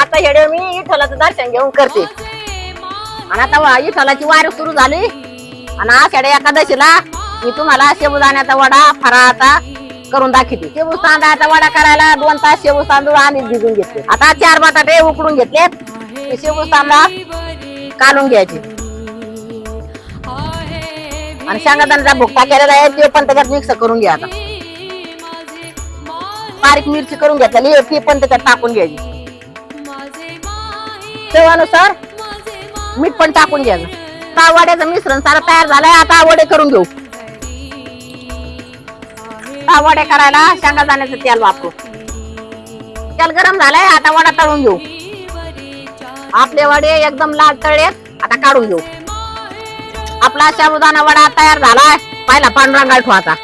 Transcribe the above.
आता हेडे मी विठ्ठलाचं दर्शन घेऊन करते. आणि आता विठ्ठलाची वारी सुरू झाली. आणि आषाढी एकादशीला मी तुम्हाला शेबुदाण्याचा वडा फराळाचा करून दाखवते. शेबू तांदळाचा वडा करायला दोन तास शेबू तांदूळ आणि भिजून घेतले. आता चार बटाटे उकडून घेतले. शेबू तांदळा काढून घ्यायचे. आणि शेंगादाण्याचा भुकटा केलेला आहे ते पण त्याच्यात मिक्स करून घ्या आता. बारीक मिरची करून घेतलेली ती पण त्याच्यात टाकून घ्यायची. चवानुसार मीठ पण टाकून घ्यायचं. आता वड्याचं मिश्रण सारं तयार झालंय आता वडे करून घेऊ. आता वडे करायला शेंगा दाण्याचं तेल वापरू. तेल गरम झालंय आता वडा तळून घेऊ. आपले वडे एकदम लाल तळलेत आता काढून घेऊ. आपला साबुदाणा वडा तयार झालाय पाहिला पांढरा गाठू आता